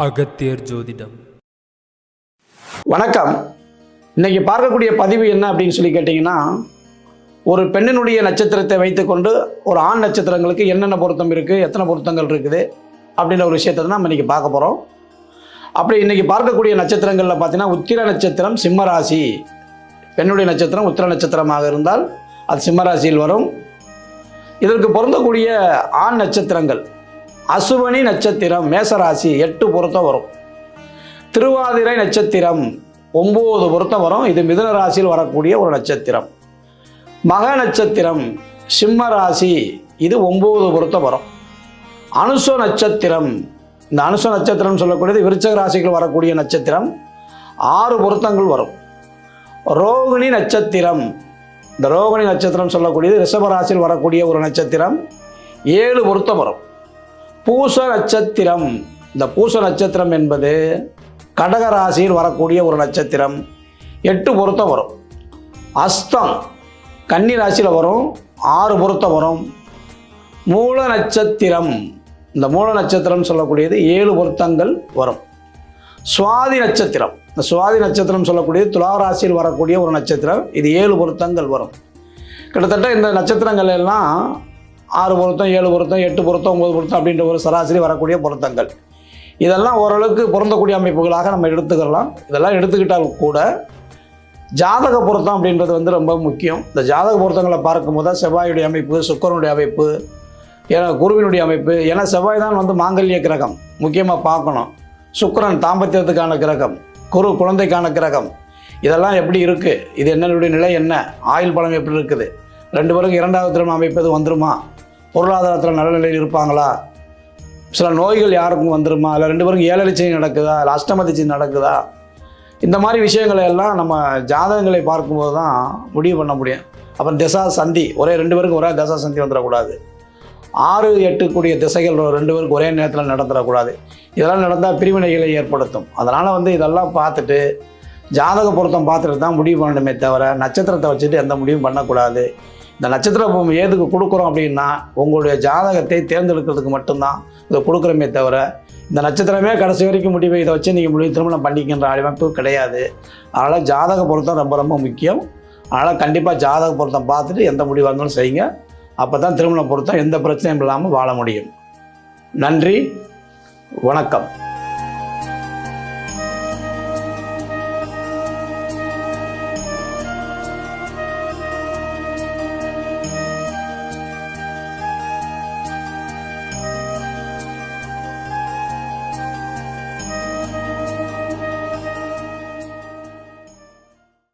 அகத்தியர் ஜோதிடம். வணக்கம். இன்னைக்கு பார்க்கக்கூடிய பதிவு என்ன அப்படின்னு சொல்லி கேட்டிங்கன்னா ஒரு பெண்ணினுடைய நட்சத்திரத்தை வைத்துக்கொண்டு ஒரு ஆண் நட்சத்திரங்களுக்கு என்னென்ன பொருத்தம் இருக்குது எத்தனை பொருத்தங்கள் இருக்குது அப்படின்ற ஒரு விஷயத்தை தான் நம்ம இன்றைக்கி பார்க்க போகிறோம் அப்படி இன்றைக்கி பார்க்கக்கூடிய நட்சத்திரங்களில் பார்த்தீங்கன்னா உத்திர நட்சத்திரம் சிம்மராசி. பெண்ணுடைய நட்சத்திரம் உத்திர நட்சத்திரமாக இருந்தால் அது சிம்மராசியில் வரும். இதற்கு பொருந்தக்கூடிய ஆண் நட்சத்திரங்கள் அசுவனி நட்சத்திரம் மேசராசி எட்டு பொருத்தம் வரும். திருவாதிரை நட்சத்திரம் ஒம்பது பொருத்தம் வரும். இது மிதுன ராசியில் வரக்கூடிய ஒரு நட்சத்திரம். மக நட்சத்திரம் சிம்ம ராசி இது ஒம்பது பொருத்தம் வரும். அனுச நட்சத்திரம் இந்த அனுச நட்சத்திரம் சொல்லக்கூடியது விருச்சக ராசிகள் வரக்கூடிய நட்சத்திரம். ஆறு பொருத்தங்கள் வரும். ரோகிணி நட்சத்திரம் இந்த ரோகிணி நட்சத்திரம் சொல்லக்கூடியது ரிஷப ராசியில் வரக்கூடிய ஒரு நட்சத்திரம். ஏழு பொருத்தம் வரும். பூச நட்சத்திரம் இந்த பூச நட்சத்திரம் என்பது கடக ராசியில் வரக்கூடிய ஒரு நட்சத்திரம். எட்டு பொருத்தம் வரும். அஸ்தம் கன்னி ராசியில் வரும். ஆறு பொருத்தம் வரும். மூல நட்சத்திரம். இந்த மூல நட்சத்திரம் சொல்லக்கூடியது ஏழு பொருத்தங்கள் வரும். சுவாதி நட்சத்திரம். இந்த சுவாதி நட்சத்திரம் சொல்லக்கூடியது துலா ராசியில் வரக்கூடிய ஒரு நட்சத்திரம். இது ஏழு பொருத்தங்கள் வரும். கிட்டத்தட்ட இந்த நட்சத்திரங்கள் எல்லாம் ஆறு பொருத்தம் ஏழு பொருத்தம் எட்டு பொருத்தம் ஒன்பது பொருத்தம் அப்படின்ற ஒரு சராசரி வரக்கூடிய பொருத்தங்கள். இதெல்லாம் ஓரளவுக்கு பொருந்தக்கூடிய அமைப்புகளாக நம்ம எடுத்துக்கலாம். இதெல்லாம் எடுத்துக்கிட்டால் கூட ஜாதக பொருத்தம் அப்படின்றது வந்து ரொம்ப முக்கியம். இந்த ஜாதக பொருத்தங்களை பார்க்கும்போது தான் செவ்வாயுடைய அமைப்பு சுக்கரனுடைய அமைப்பு ஏன்னா குருவினுடைய அமைப்பு. ஏன்னா செவ்வாய் தான் வந்து மாங்கல்ய கிரகம். முக்கியமாக பார்க்கணும். சுக்கிரன் தாம்பத்தியத்துக்கான கிரகம். குரு குழந்தைக்கான கிரகம். இதெல்லாம் எப்படி இருக்குது இது என்னுடைய நிலை என்ன? ஆயுள் பலம் எப்படி இருக்குது? ரெண்டு பேருக்கு இரண்டாவது திருமணம் அமைப்பது வந்துருமா? பொருளாதாரத்தில் நல்ல நிலையில் இருப்பாங்களா? சில நோய்கள் யாருக்கும் வந்துருமா? இல்லை ரெண்டு பேருக்கும் ஏழரிச்சையும் நடக்குதா? இல்லை அஷ்டமதிச்சை நடக்குதா? இந்த மாதிரி விஷயங்களை எல்லாம் நம்ம ஜாதகங்களை பார்க்கும்போது தான் முடிவு பண்ண முடியும். அப்புறம் திசா சந்தி ஒரே ரெண்டு பேருக்கும் ஒரே தசா சந்தி வந்துடக்கூடாது. ஆறு எட்டு கூடிய திசைகள் ரெண்டு பேருக்கு ஒரே நேரத்தில் நடந்துடக்கூடாது. இதெல்லாம் நடந்தால் பிரிவினைகளை ஏற்படுத்தும். அதனால் வந்து இதெல்லாம் பார்த்துட்டு ஜாதக பொருத்தம் பார்த்துட்டு தான் முடிவு பண்ணணுமே தவிர நட்சத்திரத்தை வச்சுட்டு எந்த முடிவும் பண்ணக்கூடாது. இந்த நட்சத்திர பூமி ஏதுக்கு கொடுக்குறோம் அப்படின்னா உங்களுடைய ஜாதகத்தை தேர்ந்தெடுக்கிறதுக்கு மட்டும்தான் இதை கொடுக்குறோமே தவிர இந்த நட்சத்திரமே கடைசி வரைக்கும் முடிவை இதை வச்சு நீங்கள் முடிவு திருமணம் பண்ணிக்கின்ற அமைப்பு கிடையாது. அதனால் ஜாதக பொருத்தம் ரொம்ப ரொம்ப முக்கியம். அதனால் கண்டிப்பாக ஜாதக பொருத்தம் பார்த்துட்டு எந்த முடிவாக இருந்தாலும் செய்யுங்க. அப்போ தான் திருமண பொருத்தம் எந்த பிரச்சனையும் இல்லாமல் வாழ முடியும். நன்றி. வணக்கம்.